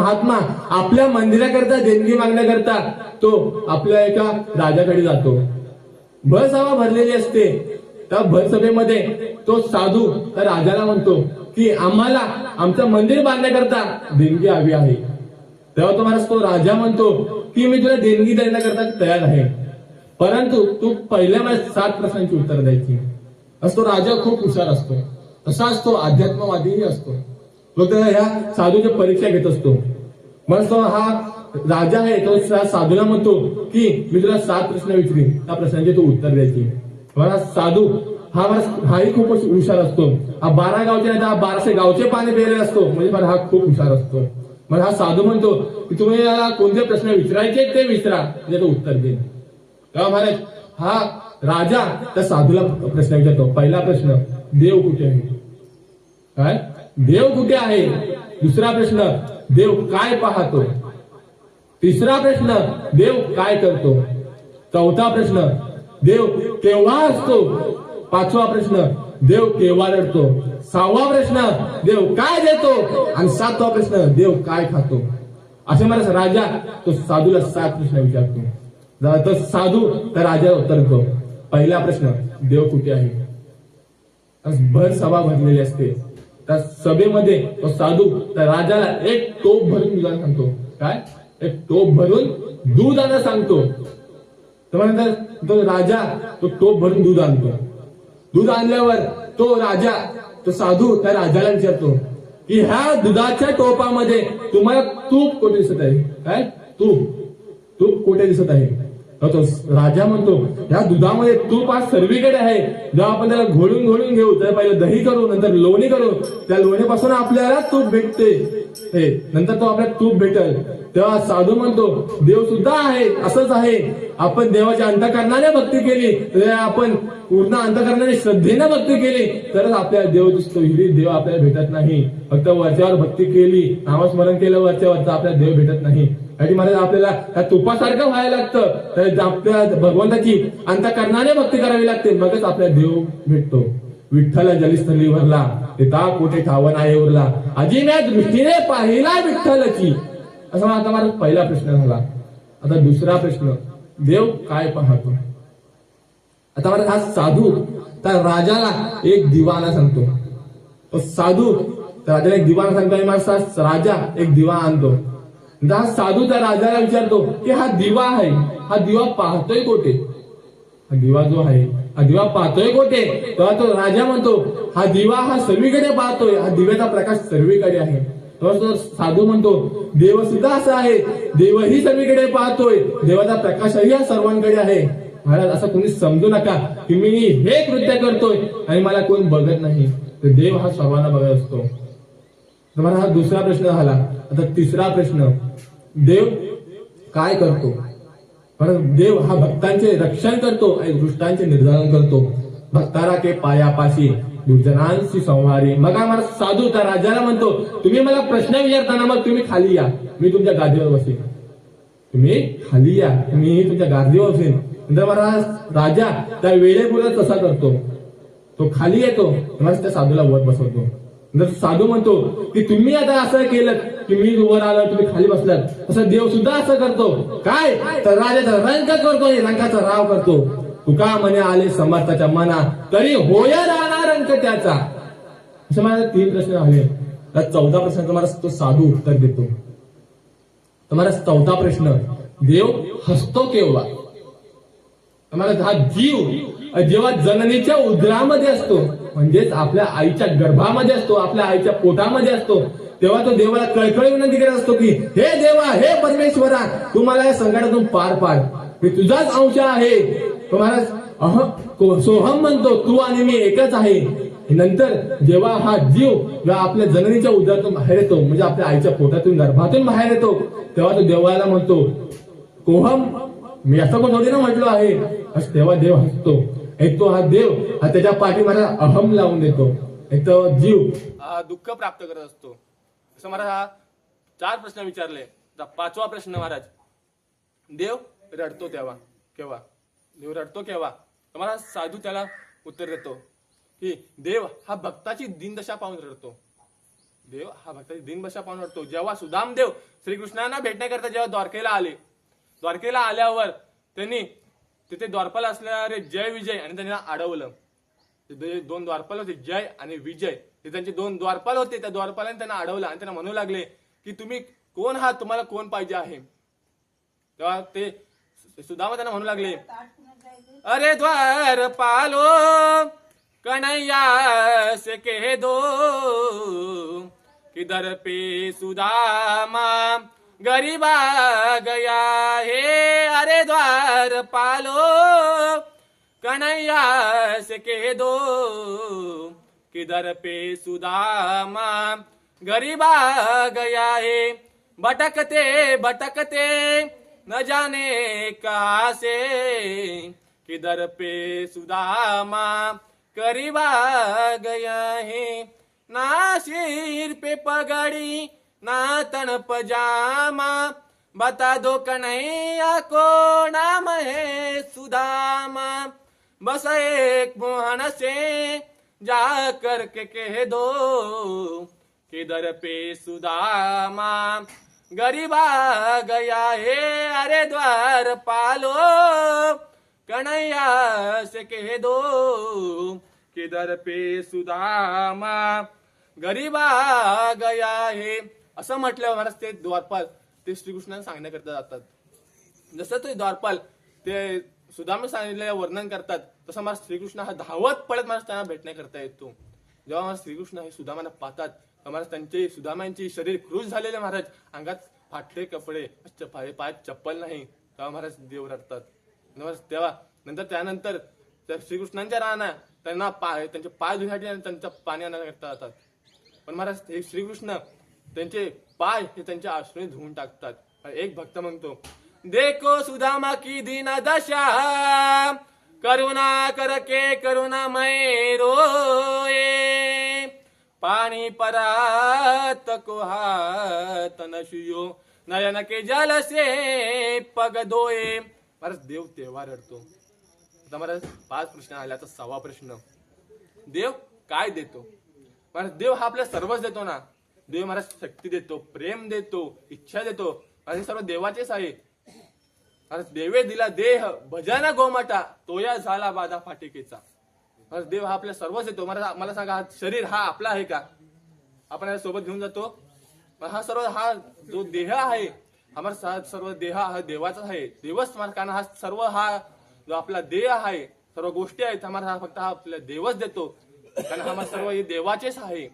महात्मा आपल्या मंदिराकरता देणगी मागण्याकरता तो आपल्या एका राजाकडे जातो. भरसभा भरलेली असते. त्या भरसभेमध्ये तो साधू त्या राजाला म्हणतो की आम्हाला आमचं मंदिर बांधण्याकरता देणगी हवी आहे. तेव्हा तुम्हाला तो राजा म्हणतो की मी तुला देणगी देण्याकरता तयार आहे. परंतु तू पहिल्या मला सात प्रश्नांची उत्तर द्यायची. असतो राजा खूप हुशार असतो. तसाच तो अध्यात्मवादीही असतो. तो त्या ह्या साधूची परीक्षा घेत असतो. मग तो हा राजा आहे तो साधूला म्हणतो की मी तुला सात प्रश्न विचारीन. त्या प्रश्नांची तू उत्तर द्यायची. मला साधू हा मला हाही खूप हुशार असतो. हा बारा गावचे नाही तर हा बाराशे गावचे पाणी पेलेला असतो. म्हणजे मला हा खूप हुशार असतो. मग हा साधू म्हणतो की तुम्ही याला कोणते प्रश्न विचारायचे ते विचारा. म्हणजे तो उत्तर देईल. तेव्हा महाराज? हा राजा त्या साधूला प्रश्न विचारतो. पहिला प्रश्न देव कुठे आहे? काय? देव कुठे आहे? दुसरा प्रश्न देव काय पाहतो? तिसरा प्रश्न देव काय करतो? चौथा प्रश्न देव केव्हा असतो? पाचवा प्रश्न देव केव्हा रडतो? सहावा प्रश्न देव काय देतो? आणि सातवा प्रश्न देव काय खातो? असे मला राजा तो साधूला सात प्रश्न विचारतो. तो साधू त्या राजा उतरतो पहिला प्रश्न देव कुठे आहे? भर सभा भरलेली असते. त्या सभेमध्ये तो साधू त्या राजाला एक टोप भरून दुधाला सांगतो. काय? एक टोप भरून दूध आणा सांगतो त्यानंतर तो राजा तो टोप भरून दूध आणतो. दूध आणल्यावर तो राजा तो साधू त्या राजाला विचारतो की ह्या दुधाच्या टोपामध्ये तुम्हाला तूप कुठे दिसत आहे? काय? तूप. तूप कुठे दिसत आहे? तो राजा म्हणतो या दुधामध्ये तूप आज सर्वीकडे आहे. जेव्हा आपण त्याला घोळून घोळून घेऊ. त्याला पहिले दही करू नंतर लोणी करू. त्या लोणीपासून आपल्याला तूप भेटते. नंतर तो आपल्याला तूप भेटल. तेव्हा साधू म्हणतो देव सुद्धा आहे असंच आहे. आपण देवाच्या अंतकरणाने भक्ती केली तर आपण पूर्ण अंतकरणाने श्रद्धेने भक्ती केली तरच आपल्याला देव दिसतो. हिरी देव आपल्याला भेटत नाही. फक्त वरच्यावर भक्ती केली नामस्मरण केलं वरच्या वरचा आपल्याला देव भेटत नाही. आणि महाराज आपल्याला त्या तुपासारखं व्हायला लागतं. तर आपल्या भगवंताची अंतकरणाने भक्ती करावी लागते. मगच आपल्याला देव भेटतो. विठ्ठल जलिस्थली भरला कोठे ठावन आहे उरला. अजिम्या दृष्टीने पाहिला विठ्ठलची. असा आता माझा पहिला प्रश्न झाला. आता दुसरा प्रश्न. देव काय पाहतो? आता मला हा साधू त्या राजाला एक दिवाना सांगतो. तो साधू त्या राजाला एक दिवाना सांगतो माझा राजा एक दिवा आणतो. हा साधू त्या राजाला विचारतो की हा दिवा आहे. हा दिवा पाहतोय कोठे? हा दिवा जो आहे हा दिवा पाहतोय कोठे? तेव्हा तो राजा म्हणतो हा दिवा हा सर्वीकडे पाहतोय. हा दिव्याचा प्रकाश सर्वीकडे आहे. तेव्हा तो साधू म्हणतो देव सुद्धा असा आहे. देवही सर्वीकडे पाहतोय. देवाचा प्रकाशही हा सर्वांकडे आहे. महाराज असं कोणी समजू नका. की मी हे कृत्य करतोय आणि मला कोण बघत नाही. तर देव हा सर्वांना बघत असतो. तर मला हा दुसरा प्रश्न झाला. आता तिसरा प्रश्न. देव काय करतो? कारण देव हा भक्तांचे रक्षण करतो आणि दृष्टांचे निर्धारण करतो. भक्तारा के पायापाशी दुर्जनांशी संहारी मग आम्हाला साधू त्या राजाला म्हणतो तुम्ही मला प्रश्न विचारताना मग तुम्ही खाली या. मी तुमच्या गादीवर बसेन. तुम्ही खाली या. मी तुमच्या गादीवर बसेन. नंतर मला राजा त्या वेळेपुरत तसा करतो? तो खाली येतो. महाराज त्या साधूला वर बसवतो. जर साधू म्हणतो की तुम्ही आता असं केलं की मी वर आलो तुम्ही खाली बसलात असं देव सुद्धा असं करतो. काय? तर राजाचा रंग करतो रंगाचा राव करतो. तुका म्हणे आले समर्थाच्या मना तरी होय राहणार अंक त्याचा. असे मला तीन प्रश्न आले. त्या चौथा प्रश्न तुम्हाला तो साधू उत्तर देतो. तुम्हाला चौथा प्रश्न देव हसतो केव्हा? तुम्हाला हा जीव जेव्हा जननीच्या उदरामध्ये असतो म्हणजेच आपल्या आईच्या गर्भामध्ये असतो आपल्या आईच्या पोटामध्ये असतो तेव्हा तो देवाला कळकळी विनंती करत असतो की हे देवा हे परमेश्वरा तू मला या संकटातून पार पाड. मी तुझाच अंश आहे. तुम्हाला अह सोहम म्हणतो तू आणि मी एकच आहे. नंतर जेव्हा हा जीव आपल्या जननीच्या उदरातून बाहेर येतो म्हणजे आपल्या आईच्या पोटातून गर्भातून बाहेर येतो तेव्हा तो देवाला म्हणतो कोहम मी असं पण थोडी ना म्हटलो आहे तेव्हा देव हसतो. एक तो हा देव हा त्याच्या पाठी मला अहम लावून देतो. एक तो जीव. दुःख प्राप्त करत असतो. असं महाराज हा चार प्रश्न विचारले. पाचवा प्रश्न महाराज. देव रडतो तेव्हा केव्हा? देव रडतो केव्हा? तर महाराज साधू त्याला उत्तर देतो की देव हा भक्ताची दिनदशा पाहून रडतो. देव हा भक्ताची दिनदशा पाहून रडतो. जेव्हा सुदामदेव श्रीकृष्णांना भेटण्याकरता जेव्हा द्वारकेला आले द्वारकेला आल्यावर त्यांनी तिथे द्वारपाल असणारे जय विजय आणि त्यांना अडवलं. दोन द्वारपाल होते जय आणि विजय. ते त्यांचे दोन द्वारपाल होते त्या द्वारपालाने त्यांना अडवलं आणि त्यांना म्हणू लागले की तुम्ही कोण आहात? तुम्हाला कोण पाहिजे आहे? तेव्हा ते सुदामा त्यांना म्हणू लागले अरे द्वार पालो कन्हैया से कह दो किधर पे सुदामा गरीबा गया है, अरे द्वार पालो। कन्हैया से कह दो, किधर पे सुदामा गरीबा गया है, भटकते भटकते, न जाने कहा से। किधर पे सुदामा करीबा गया है ना सिर पे पगड़ी। ना तन पजामा बता दो कन्हैया को नाम है सुदामा। बस एक मोहन से जा कर के कह दो किधर पे सुदामा। गरीबा गया है, अरे द्वार पालो। कन्हैया से कह दो किधर पे सुदामा। गरीबा गया है असं म्हटल्यावर महाराज ते द्वारपाल ते श्रीकृष्णाने सांगण्याकरता जातात. जसं ते द्वारपाल ते सुदामे सांगितलेलं वर्णन करतात तसं मला श्रीकृष्ण हा धावत पडत मला त्यांना भेटण्याकरता येतो. जेव्हा मला श्रीकृष्ण हे सुदामाला पाहतात तेव्हा महाराज त्यांचे सुदामांचे शरीर क्रूज झालेले महाराज अंगात फाटले कपडे च- पाय- पायात चप्पल नाही तेव्हा महाराज देव रडतात. महाराज तेव्हा नंतर त्यानंतर त्या श्रीकृष्णांच्या राहणार त्यांना पाय त्यांचे पाय धुण्यासाठी आणि त्यांच्या पाणी आणण्याकरता जातात. पण महाराज हे श्रीकृष्ण त्यांचे पाय हे त्यांच्या आश्रय धुवून टाकतात. एक भक्त म्हणतो देखो सुदामा की दीना दशा करुणा करके करुणा मै रोए पाणी परात को हात नशियो नयन के जल से पग दोये महाराज देव तेव्हा रडतो. आता महाराज पाच प्रश्न आले तर सहावा प्रश्न. देव काय देतो? महाराज देव हा आपल्या सर्वच देतो ना. देव महाराज शक्ती देतो प्रेम देतो इच्छा देतो. महाराज सर्व देवाचेच आहे. देवे दिला देह भजाना गोमाटा तोया झाला बाधा फाटिकेचा. देव हा आपल्या सर्वच देतो मला सांगा शरीर हा आपला आहे का? आपण सोबत घेऊन जातो. पण हा सर्व हा जो देह आहे हा सर्व देह हा देवाचा आहे. देवच कारण हा सर्व हा जो आपला देह आहे सर्व गोष्टी आहेत हा फक्त हा आपल्या देवच देतो. कारण हा सर्व हे देवाचेच आहे.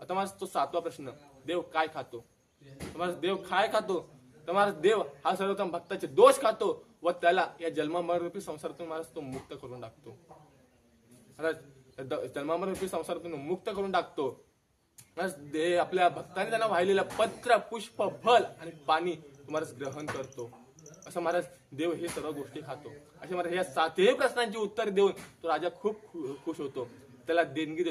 आता माझा तो सातवा प्रश्न. देव काय खातो? तुम्हाला देव काय खातो? तुम्हाला देव हा सर्वोत्तम भक्ताचे दोष खातो व त्याला या जन्मामरूपी संसारातून महाराज तो मुक्त करून टाकतो. महाराज संसारातून मुक्त करून टाकतो. महाराज दे आपल्या भक्ताने त्यांना वाहिलेलं पत्र पुष्प फल आणि पाणी तुम्हाला ग्रहण करतो. असं महाराज देव हे सर्व गोष्टी खातो. असे महाराज या सातही प्रश्नांची उत्तर देऊन तो राजा खूप खुश होतो. त्याला देणगी देतो.